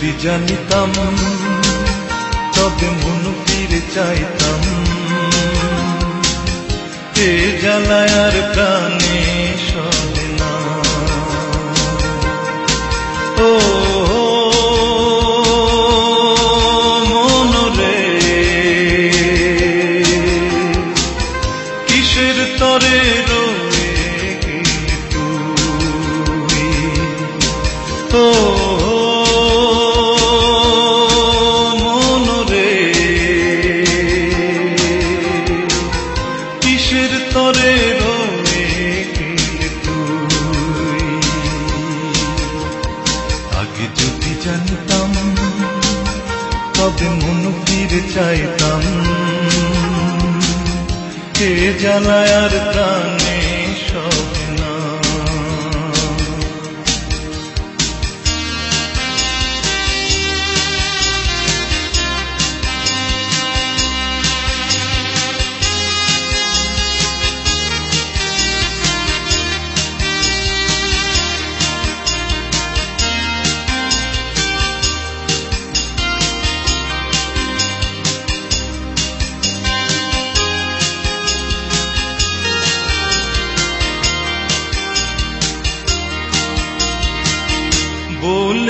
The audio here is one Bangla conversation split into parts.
যদি জানিতাম তবে মন ফিরে চাইতাম। এ জ্বালায় আর প্রাণে তবে মন ফিরে চাইতাম। কে জ্বালায় আর প্রাণে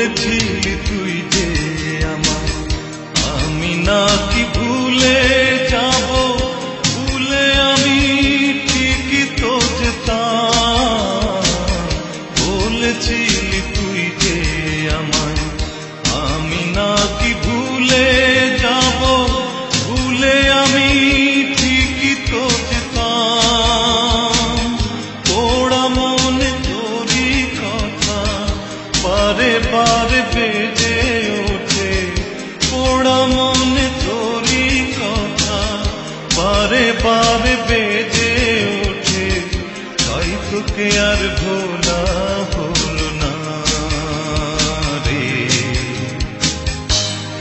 বলেছিলি তুই যে আমার আমি নাকি ভুলে বারে বেজে ওঠে তাই তোকে আর ভোলা হলো না রে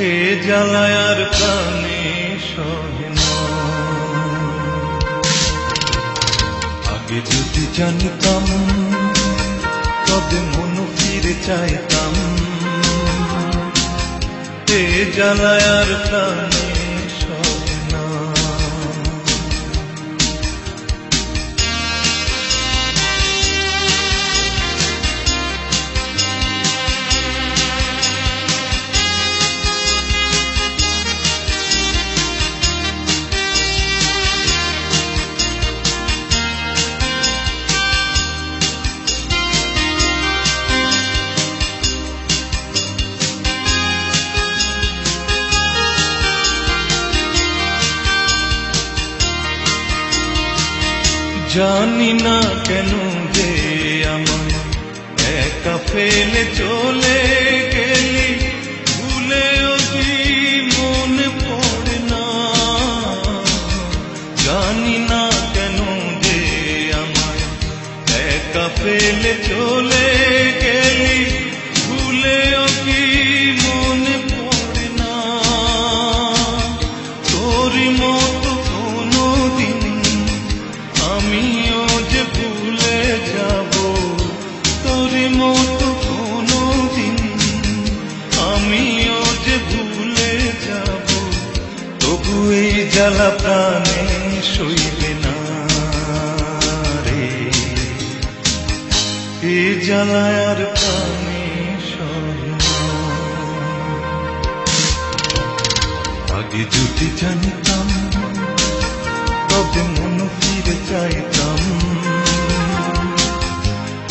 এ জ্বালায় আর প্রাণে সহে আগে যদি জানতাম তবে মন ফিরে চাইতাম এ জ্বালায় আর জানি না কেন যে আমার একা ফেলে চলে গেলি। ভুলেও অতি মনে পড়ে না? জানি না কেন যে আমার একা ফেলে চলে জ্বালা প্রাণে সইবে না রে। এ জ্বালায় প্রাণে আগে যদি জানতাম, তবে মন ফিরে চাইতাম।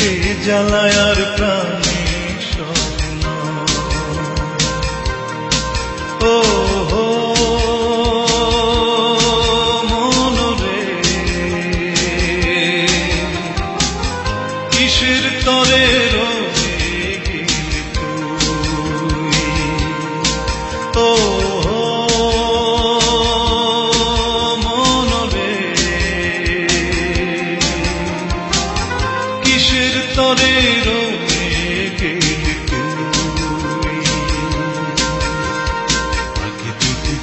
এ জ্বালায় আর প্রাণে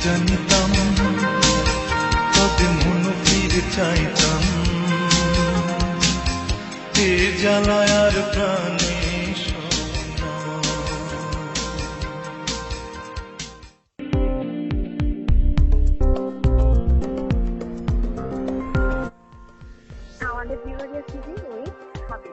জানিতাম তবে মন ফিরে চাইতাম। তে জ্বালায় আর প্রাণে আমাদের বিভাগের সিটি ওই হবে